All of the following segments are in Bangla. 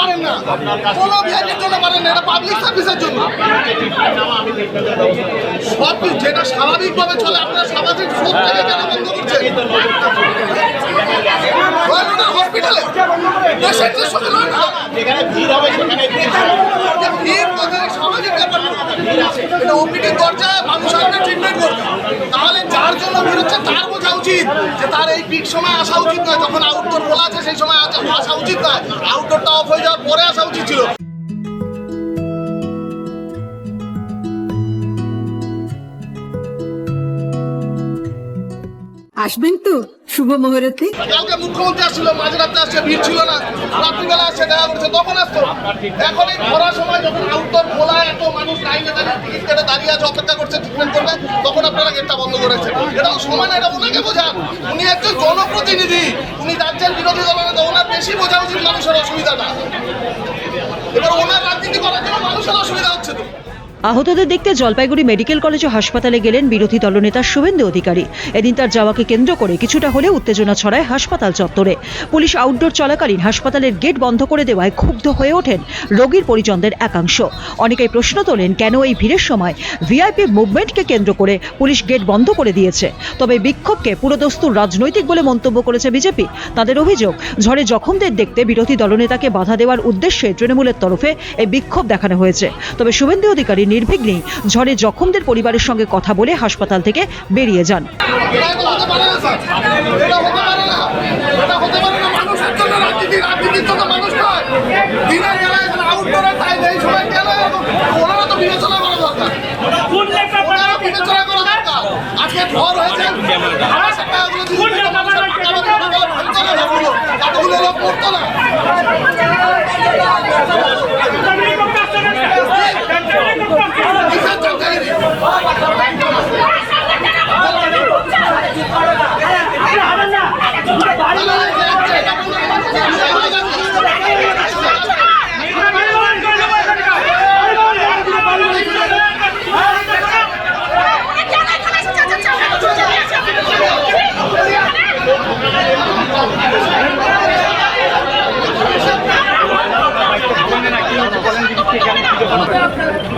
পারেন না। কোনো ভিআইপির জন্য পারেন না এটা পাবলিক সার্ভিসের জন্য। সব কিছু যেটা স্বাভাবিকভাবে চলে আপনারা সামাজিক স্রোতটাকে কেন বন্ধ করছেন? হসপিটালে পেশেন্টের সঙ্গে নয় না যেখানে ভিড় হবে সেখানে ভিড় কোথায় সামাজিক ব্যাপার এটা ওপিডির দরজায় মানুষ আসবে ট্রিটমেন্ট করবে। তাহলে যার জন্য ভিড় হচ্ছে তার বোঝা উচিত যে তার এই পিক সময় আসা উচিত নয়। যখন আউটডোর খোলা আছে সেই সময় আসা উচিত নয়। আউটডোরটা অফ হয়ে যাওয়ার পরে আসা উচিত ছিল। আসবেন তো শুভ মুহূর্তে। কালকে মুখ্যমন্ত্রী আসছিল আসছে, ভিড় ছিল না। রাত্রিবেলা আসছে, দেখা করছে তখন আসতো। এখন এই খরার সময় যখন আউটডোর খোলা, এত মানুষ লাইনে দাঁড়িয়ে টিকিট কেটে দাঁড়িয়ে আছে, অপেক্ষা করছে ট্রিটমেন্ট করবে, তখন আপনারা গেটটা বন্ধ করেছেন। এটা সময় না এটা ওনাকে বোঝান। উনি একজন জনপ্রতিনিধি। উনি রাজ্যের বিরোধী দলের নেতা ওনার বেশি বোঝা উচিত মানুষের অসুবিধাটা। এবার ওনার রাজনীতি করার জন্য মানুষের অসুবিধা হচ্ছে তো। আহতদের দেখতে জলপাইগুড়ি মেডিকেল কলেজ ও হাসপাতালে গেলেন বিরোধী দলনেতা শুভেন্দু অধিকারী। এদিন তার যাওয়াকে কেন্দ্র করে কিছুটা হলেও উত্তেজনা ছড়ায় হাসপাতাল চত্বরে। পুলিশ আউটডোর চলাকালীন হাসপাতালের গেট বন্ধ করে দেওয়ায় ক্ষুব্ধ হয়ে ওঠেন রোগীর পরিজনদের একাংশ। অনেকেই প্রশ্ন তোলেন, কেন এই ভিড়ের সময় ভিআইপি মুভমেন্টকে কেন্দ্র করে পুলিশ গেট বন্ধ করে দিয়েছে? তবে বিক্ষোভকে পুরোদস্তুর রাজনৈতিক বলে মন্তব্য করেছে বিজেপি। তাদের অভিযোগ, ঝড়ে জখমদের দেখতে বিরোধী দলনেতাকে বাধা দেওয়ার উদ্দেশ্যে তৃণমূলের তরফে এই বিক্ষোভ দেখানো হয়েছে। তবে শুভেন্দু অধিকারী নির্বিঘ্নেই ঝড়ে জখমদের পরিবারের সঙ্গে কথা বলে হাসপাতাল থেকে বেরিয়ে যান। এটা তো হতে পারে না স্যার এটা হতে পারে না এটা হতে পারে না মানুষের জন্য রাজনীতি রাজনীতির জন্য মানুষ নয় দিনের বেলা এখানে আউটডোরের টাইম এই সময় কেন এরকম? ওনারা তো বিবেচনা করা দরকার ওনারা বিবেচনা করা দরকার আজকে ঝড় হয়েছে আড়াইশো টাকাগুলো দিচ্ছে, মানুষের টাকা বাঁচা টাকা ভাঙতো না এতগুলো। এতগুলো লোক মরতো না কিসের চাকরি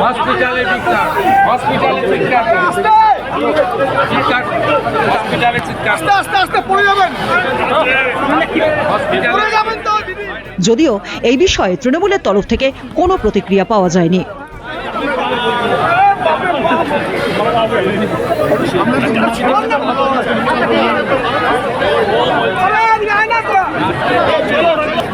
হসপিটালে চিৎকার হসপিটালে চিৎকার চিৎকার হসপিটালে চিৎকার। আস্তে আস্তে পড়ে যাবেন। হসপিটালে যাবেন তো যদিও এই বিষয়ে তৃণমূলের তরফ থেকে কোনো প্রতিক্রিয়া পাওয়া যায়নি।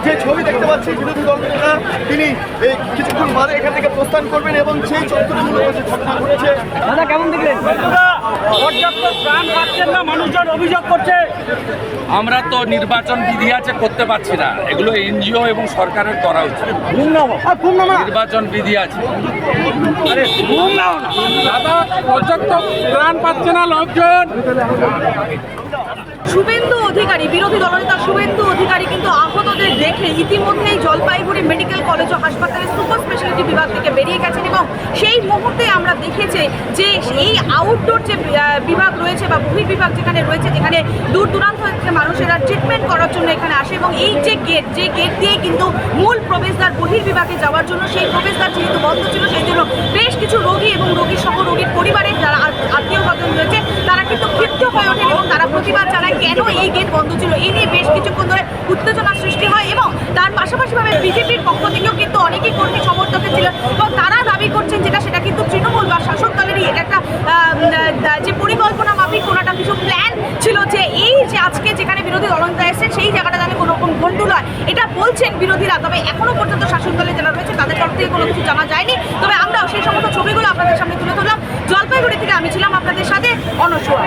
যে ছবি দেখতে পাচ্ছি বিরোধী দল নেতা তিনি এই কিছুক্ষণ বাদে এখান থেকে প্রস্থান করবেন এবং সেই চত্বরে মূলত যে ঘটনা ঘটেছে পর্যাপ্ত প্রাণ পাচ্ছেন না মানুষজন অভিযোগ করছে। আমরা তো নির্বাচন বিধি আছে করতে পারছি না। এগুলো এনজিও এবং সরকারের করা উচিত। নির্বাচন বিধি আছে। দাদা পর্যাপ্ত প্রাণ পাচ্ছে না লোকজন। শুভেন্দু অধিকারী, বিরোধী দলনেতা শুভেন্দু অধিকারী কিন্তু আহতদের দেখে ইতিমধ্যেই জলপাইগুড়ি মেডিকেল কলেজ ও হাসপাতালের সুপার স্পেশালিটি বিভাগ থেকে বেরিয়ে গেছেন এবং সেই মুহূর্তে আমরা দেখেছি যে এই আউটডোর যে বিভাগ রয়েছে বা বহির বিভাগ যেখানে রয়েছে, যেখানে দূর দূরান্ত থেকে মানুষেরা ট্রিটমেন্ট করার জন্য এখানে আসে এবং এই যে গেট যে গেট দিয়ে কিন্তু মূল প্রবেশদ্বার বহির বিভাগে যাওয়ার জন্য সেই প্রবেশদ্বার যেহেতু বন্ধ ছিল, সেই জন্য বেশ কিছু রোগী এবং রোগী সহ রোগীর পরিবারের যারা আত্মীয় স্বজন রয়েছে তারা কিন্তু ক্ষিপ্ত হয়ে ওঠেন এবং তারা প্রতিবাদ জানায় কেন এই গেট বন্ধ ছিল? এই নিয়ে বেশ কিছুক্ষণ ধরে উত্তেজনা সৃষ্টি হয় এবং তার পাশাপাশিভাবে বিজেপির পক্ষ থেকেও কিন্তু অনেকেই কর্মী সমর্থকে ছিলেন এবং তারা দাবি করছেন যেটা, সেটা কিন্তু তৃণমূল বা শাসক দলেরই এটা একটা যে পরিকল্পনা মাফিক কোনো একটা কিছু প্ল্যান ছিল যে এই যে আজকে যেখানে বিরোধী দলনেতা এসেছেন, সেই জায়গাটা যেন কোনো রকম গন্ডুল হয়। এটা বলছেন বিরোধীরা, তবে এখনও পর্যন্ত শাসক দলে যারা রয়েছে, তাদের তরফ থেকে কোনো কিছু জানা যায়নি। তবে আমরাও সেই সমস্ত ছবিগুলো আপনাদের সামনে তুলে ধরলাম। জলপাইগুড়ি থেকে আমি ছিলাম আপনাদের সাথে অনস্বরা